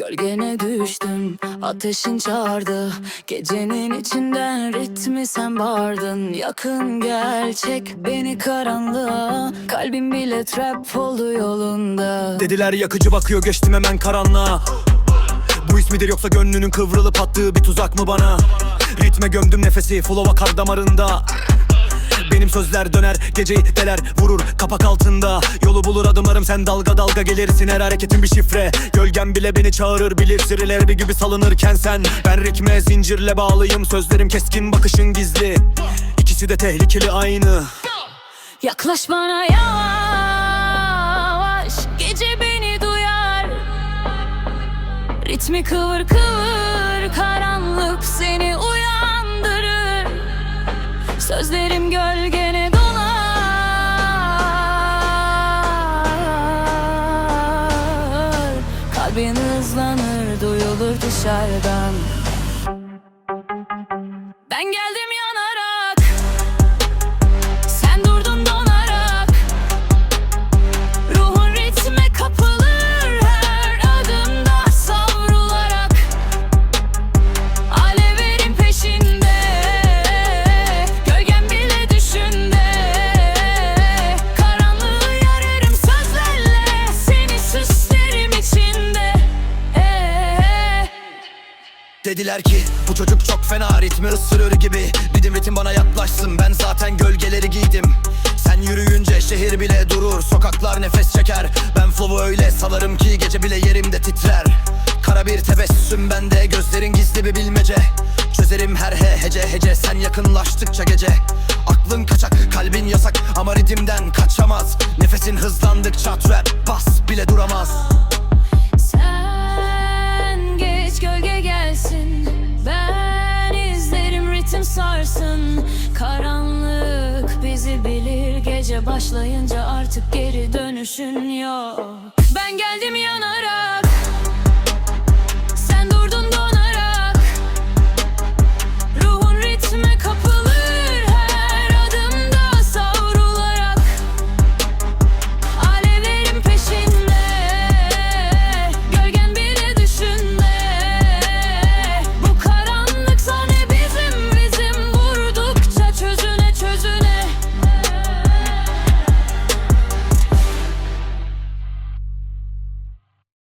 Gölgene düştüm ateşin çağırdı. Gecenin içinden ritmi sen bağırdın Yakın gel çek beni karanlığa. Kalbim bile trap oldu yolunda. Dediler yakıcı bakıyor geçtim hemen karanlığa. Bu ismidir yoksa gönlünün kıvrılıp attığı bir tuzak mı bana? Ritme gömdüm nefesi flow'a kar damarında benim sözler döner geceyi deler vurur kapak altında. Yolu bulur adımlarım sen dalga dalga gelirsin. Her hareketin bir şifre. Gölgem bile beni çağırır bilir sirileri gibi salınırken sen. Ben ritme zincirle bağlıyım sözlerim keskin bakışın gizli. İkisi de tehlikeli aynı. Yaklaş bana yavaş. Gece beni duyar. Ritmi kıvır kıvır Karanlık seni uyandırır Sözlerim gölgene dolar. Kalbin hızlanır duyulur dışarıdan Dediler ki bu çocuk çok fena ritmi ısırır gibi. Didim ritim bana yaklaşsın ben zaten gölgeleri giydim. Sen yürüyünce şehir bile durur Sokaklar nefes çeker. Ben flow'u öyle salarım ki gece bile yerimde titrer. Kara bir tebessüm bende gözlerin gizli bir bilmece. Çözerim her he hece hece sen yakınlaştıkça gece. Aklın kaçak kalbin yasak ama ritimden kaçamaz. Nefesin hızlandıkça trap bas bile duramaz ritim sarsın Karanlık bizi bilir. Gece başlayınca artık geri dönüşün yok. Ben geldim yanarak